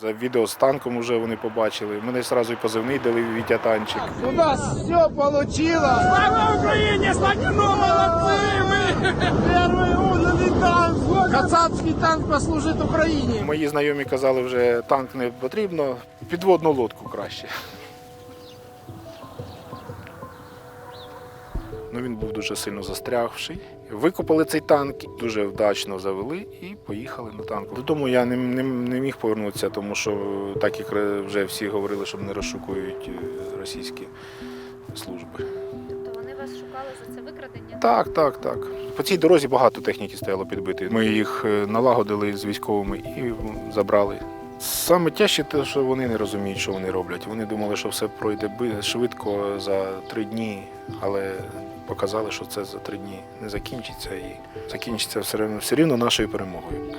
За відео з танком вже вони побачили. Мене одразу і позивний дали Вітя Танчик. У нас все вийшло! Слава Україні! Славіно, молодці! Ми перший угнанный танк! Кацапський танк послужить Україні! Мої знайомі казали, вже танк не потрібно, підводну лодку краще. Ну, він був дуже сильно застрягший. Викопали цей танк, дуже вдачно завели і поїхали на танку. Додому я не, не, не міг повернутися, тому що так як вже всі говорили, що мене розшукують е, російські служби. Тобто вони вас шукали за це викрадення? Так, так, так. По цій дорозі багато техніки стояло підбити. Ми їх е, налагодили з військовими і забрали. Саме тяжче те, що вони не розуміють, що вони роблять. Вони думали, що все пройде швидко за три дні, але показали, що це за три дні не закінчиться і закінчиться все рівно, все рівно нашою перемогою.